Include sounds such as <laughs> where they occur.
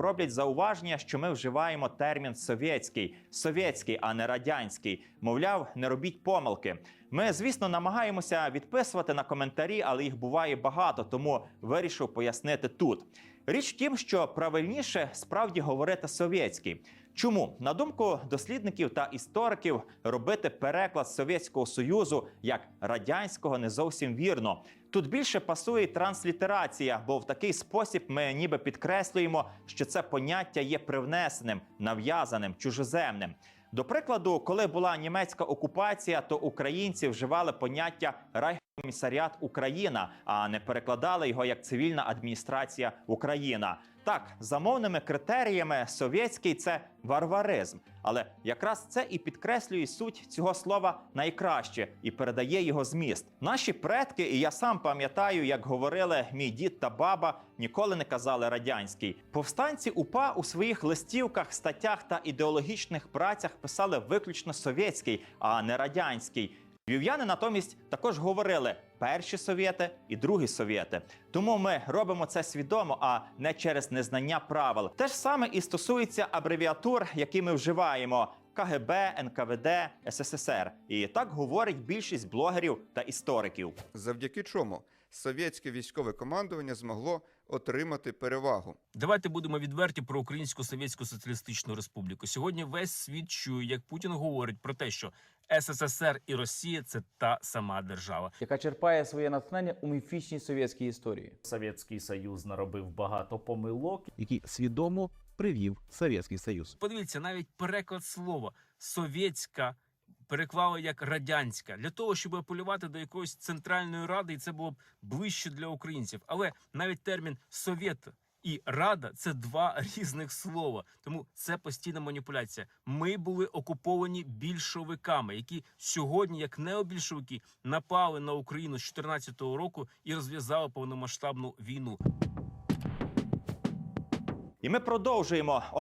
роблять зауваження, що ми вживаємо термін совєтський, совєтський, а не радянський. Мовляв, не робіть помилки. Ми, звісно, намагаємося відписувати на коментарі, але їх буває багато, тому вирішив пояснити тут. Річ в тім, що правильніше справді говорити совєтський. Чому на думку дослідників та істориків робити переклад Совєтського Союзу як радянського не зовсім вірно. Тут більше пасує транслітерація, бо в такий спосіб ми ніби підкреслюємо, що це поняття є привнесеним, нав'язаним, чужоземним. До прикладу, коли була німецька окупація, то українці вживали поняття Райхкомісаріат Україна, а не перекладали його як цивільна адміністрація Україна. Так, за мовними критеріями совєтський це варваризм, але якраз це і підкреслює суть цього слова найкраще і передає його зміст. Наші предки, і я сам пам'ятаю, як говорили мій дід та баба, ніколи не казали радянський. Повстанці УПА у своїх листівках, статтях та ідеологічних працях писали виключно совєтський, а не радянський. Львів'яни натомість також говорили перші совєти і другі совєти. Тому ми робимо це свідомо, а не через незнання правил. Те ж саме і стосується абревіатур, які ми вживаємо. КГБ, НКВД, СССР. І так говорить більшість блогерів та істориків. завдяки чому совєтське військове командування змогло отримати перевагу. Давайте будемо відверті про Українську Совєтську Соціалістичну Республіку. Сьогодні весь світ чує, як Путін говорить про те, що СССР і Росія це та сама держава. яка черпає своє натхнення у міфічній совєтській історії. Совєтський Союз наробив багато помилок. який свідомо привів Совєтський Союз. Подивіться, навіть переклад слова совєтська переклали як радянська для того, щоб апелювати до якоїсь центральної ради, і це було б ближче для українців. Але навіть термін совєт. І рада це два <laughs> різних слова, тому це постійна маніпуляція. Ми були окуповані більшовиками, які сьогодні, як необільшовики, напали на Україну з 2014 року і розв'язали повномасштабну війну. І ми продовжуємо